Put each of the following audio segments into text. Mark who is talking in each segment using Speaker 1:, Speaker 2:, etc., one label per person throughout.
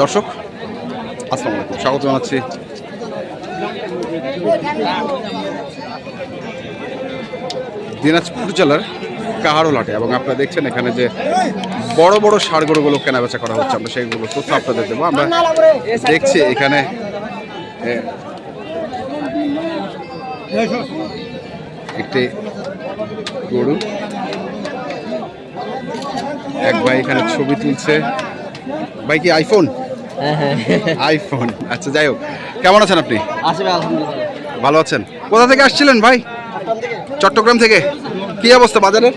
Speaker 1: দর্শক, আসসালামু আলাইকুম। স্বাগত জানাচ্ছি। দিনাজপুর জেলার কাহারোলাটে, এবং আপনারা দেখছেন এখানে যে বড় বড় সার গরুগুলো কেনাবেচা করা হচ্ছে। আমরা সেইগুলো তথ্য আপনাদের দেবো। আমরা দেখছি এখানে একটি গরু। এক ভাই এখানে ছবি তুলছে। ভাই কি আইফোন
Speaker 2: হ্যাঁ হ্যাঁ।
Speaker 1: আইফোন আচ্ছা যাই হোক। কেমন আছেন আপনি? ভালো আছেন? কোথা থেকে আসছিলেন ভাই? চট্টগ্রাম থেকে। কি অবস্থা বাজারের?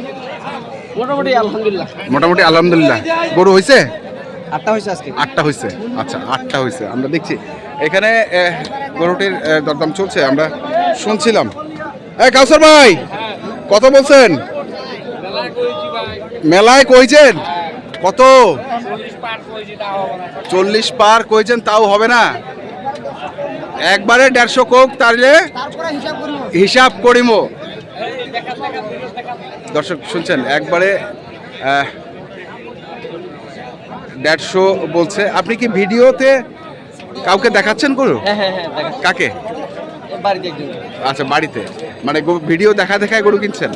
Speaker 2: মোটামুটি আলহামদুলিল্লাহ।
Speaker 1: মোটামুটি আলহামদুলিল্লাহ। গরু হয়েছে
Speaker 2: আটটা হয়েছে আজকে।
Speaker 1: আটটা হয়েছে আচ্ছা আটটা হয়েছে আমরা দেখছি। এখানে গরুটির দরদাম চলছে। আমরা শুনছিলাম। এই কাউসার ভাই কত বলছেন? মেলায় কইছেন? কত? চল্লিশ পার কইছেন তাও হবে না। একবারে দেড়শো কোক তাহলে হিসাব করিমো। দর্শক শুনছেন একবারে দেড়শো বলছে। আপনি কি ভিডিওতে কাউকে দেখাচ্ছেন গরু?
Speaker 2: হ্যাঁ হ্যাঁ হ্যাঁ
Speaker 1: কাকে? আচ্ছা বাড়িতে। মানে ভিডিও দেখা দেখায় গরু কিনছেন?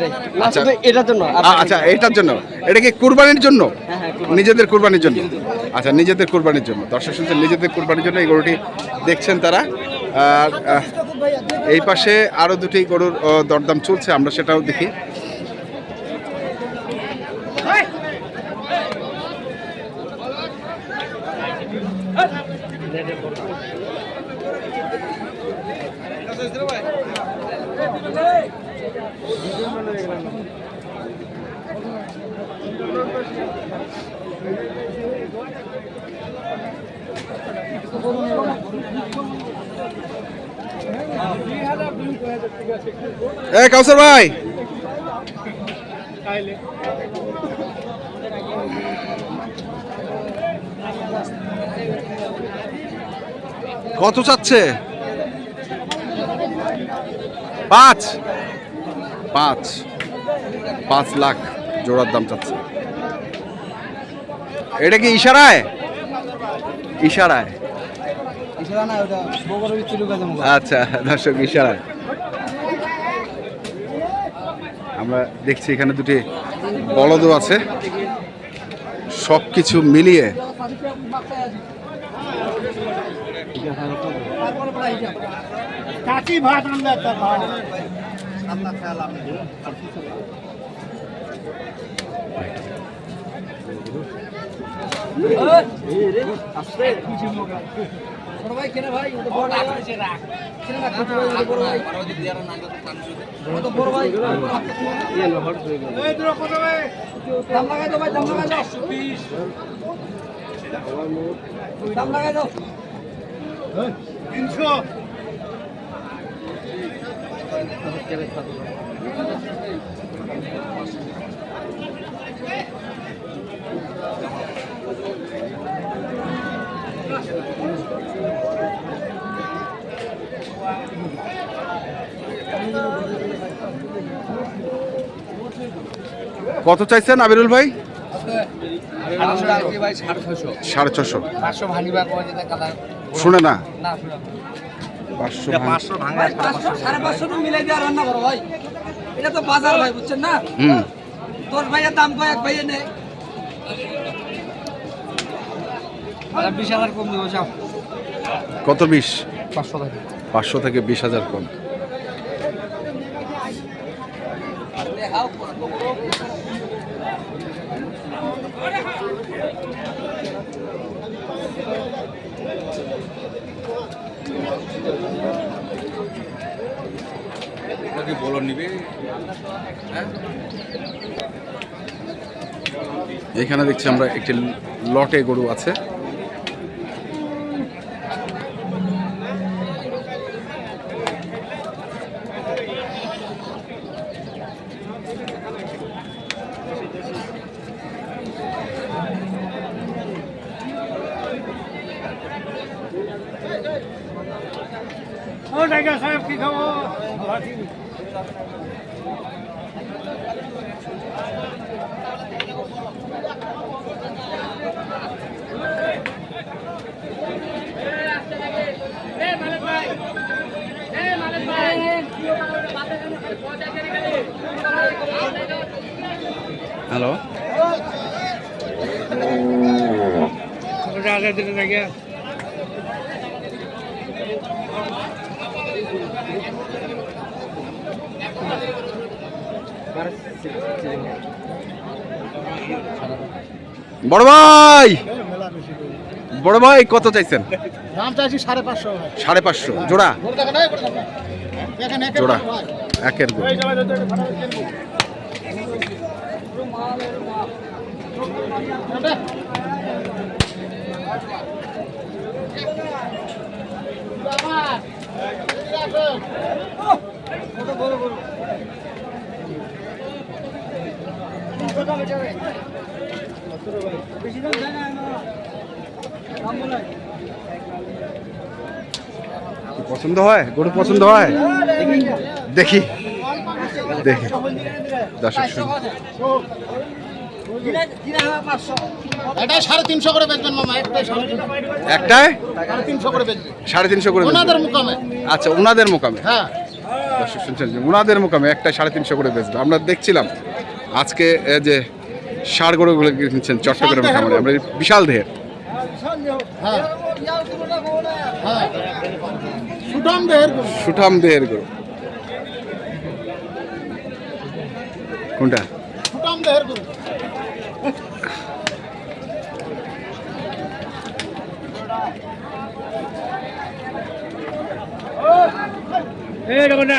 Speaker 2: না
Speaker 1: আচ্ছা।
Speaker 2: এটার জন্য
Speaker 1: আচ্ছা এটার জন্য। এটা কি কুরবানির জন্য?
Speaker 2: হ্যাঁ, হ্যাঁ।
Speaker 1: নিজেদের কুরবানির জন্য? আচ্ছা নিজেদের কুরবানির জন্য। দর্শক শুনছেন নিজেদের কুরবানির জন্য এই গরুটি দেখছেন তারা। আর এই পাশে আরও দুটি গরুর দরদাম চলছে আমরা সেটাও দেখি। এ কাউসার ভাই। কত চাচ্ছে? পাঁচ। পাঁচ পাঁচ লাখ জোড়ার দাম চাচ্ছে। এটা কি ইশারায়? ইশারায়। আচ্ছা দর্শক ইশারায়। আমরা দেখছি এখানে দুটি বলদও আছে। সব কিছু মিলিয়ে
Speaker 3: ভাত।
Speaker 2: ভাই কেন ভাই বড় ভাই দাম লাগাই দাও ভাই দাম লাগাই দাও। দাম লাগাই দাও
Speaker 3: তিনশো।
Speaker 1: কত চাইছেন আবিরুল ভাই?
Speaker 2: সাড়ে ছশো
Speaker 1: শুনে না। পাঁচশো ভাঙ-
Speaker 2: পাঁচশো সাড়ে পাঁচশো তো মিলাই দিয়ে রান্না করো ভাই। এটা তো বাজার ভাই বুঝছেন না?
Speaker 1: হুম।
Speaker 2: তোর ভাইয়ের দাম ভাইয়ে নেই বিশ হাজার কম দেবো যাও।
Speaker 1: কত বিশ?
Speaker 2: পাঁচশো টাকা।
Speaker 1: পাঁচশো থেকে বিশ হাজার কম। এখানে দেখছি আমরা একটি লটে গরু আছে।
Speaker 3: ডাক্তার সাহেব কি খবর?
Speaker 1: হ্যালো।
Speaker 3: আগে দিলে নাকি?
Speaker 1: বড় ভাই! বড় ভাই কত চাইছেন?
Speaker 2: দাম চাইছি সাড়ে পাঁচশো
Speaker 1: সাড়ে পাঁচশো। জোড়া? জোড়া। একের গরু পছন্দ হয়? গরু পছন্দ হয়? দেখি। দেখি। দর্শক
Speaker 2: এটা সাড়ে তিনশো করে বেচবেন মামা একটাই সাড়ে তিনশো। করে বেচবেন
Speaker 1: সাড়ে তিনশো করে
Speaker 2: ওনাদের মুকামে।
Speaker 1: আচ্ছা ওনাদের মোকামে।
Speaker 2: হ্যাঁ।
Speaker 1: শুনছেন ওনাদের মোকামে একটা সাড়ে তিনশো করে বেচবে। আমরা দেখছিলাম আজকে যে ষাড় গরুগুলো কিনছেন চট্টগ্রামের খামারে আমরা এই বিশাল দেহের।
Speaker 2: হ্যাঁ হ্যাঁ। সুঠাম দেহের গরু।
Speaker 1: সুঠাম দেহের গরু। কোনটা?
Speaker 2: সুঠাম দেহের গরু।
Speaker 3: এই রকম না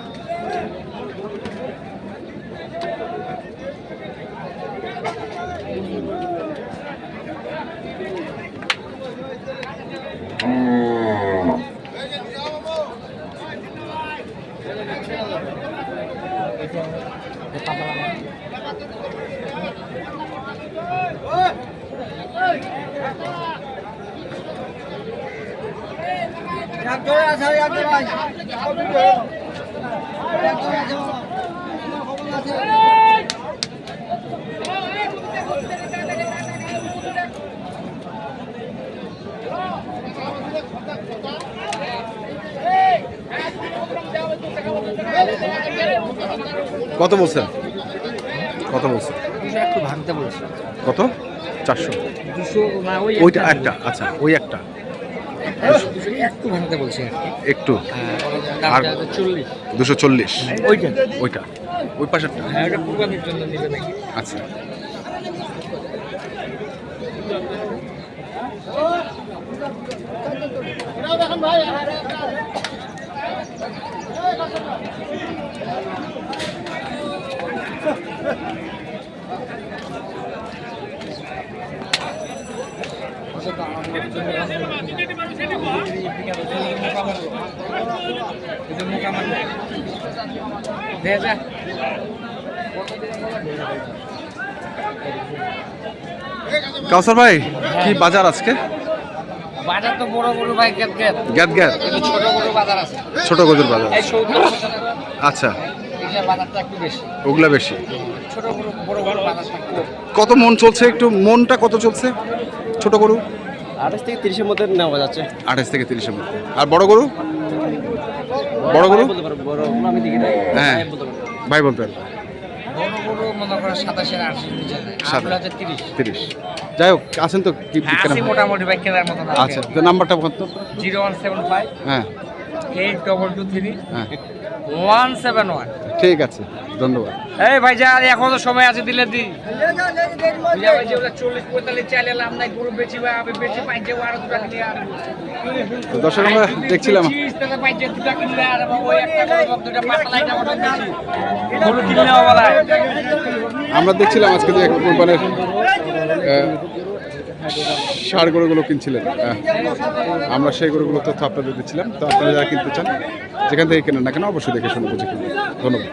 Speaker 1: কত বলছেন কত বলছেন
Speaker 2: একটু ভাঙতে বলেছে
Speaker 1: কত চারশো
Speaker 2: দুশো না ওই
Speaker 1: ওইটা একটা আচ্ছা ওই একটা
Speaker 2: একটু ভাঙতে বলছে
Speaker 1: একটু
Speaker 2: আর
Speaker 1: দুশো চল্লিশ
Speaker 2: ওইটা
Speaker 1: ওইটা ওই পাশেরটা
Speaker 2: হ্যাঁ
Speaker 1: আচ্ছা
Speaker 2: দেখেন ভাই
Speaker 1: কাউসার ভাই কি বাজার আজকে?
Speaker 2: বাজার তো বড় বড় ভাই গ্যাপ গ্যাপ।
Speaker 1: গ্যাত গ্যাত
Speaker 2: ছোট বড় বাজার আছে।
Speaker 1: ছোট গজুর বাজার আচ্ছা।
Speaker 2: এটা বাজারটা একটু বেশি।
Speaker 1: ওগুলা বেশি।
Speaker 2: ছোট বড় বড় বড়
Speaker 1: কত মন চলছে একটু? মনটা কত চলছে? ছোট গরু?
Speaker 2: আঠাশ থেকে তিরিশের মধ্যে নেওয়া যাচ্ছে।
Speaker 1: আঠাশ থেকে তিরিশের মধ্যে। আর বড় গরু? বড় গরু? হ্যাঁ। ভাই বলতে পারবেন
Speaker 2: তিরিশ।
Speaker 1: যাই হোক আছেন তো কি
Speaker 2: মোটামুটি
Speaker 1: আচ্ছা নাম্বারটা কত
Speaker 2: জিরো ওয়ান সেভেন ফাইভ
Speaker 1: হ্যাঁ।
Speaker 2: Eight double two three one seven one
Speaker 1: ঠিক আছে ধন্যবাদ।
Speaker 2: এই ভাই যা এখনও সময় আছে দিলে দি।
Speaker 1: তো দর্শক আমরা দেখছিলাম। আমরা দেখছিলাম আজকে যে কোরবানের সার গরুগুলো কিনছিলেন। আহ, আমরা সেই গরুগুলো তথ্য আপনাদের দিচ্ছিলাম। তো আপনারা যারা কিনতে চান যেখান থেকে কেনেন না কেন অবশ্যই দেখে শুনে বুঝে কিনবেন ধন্যবাদ।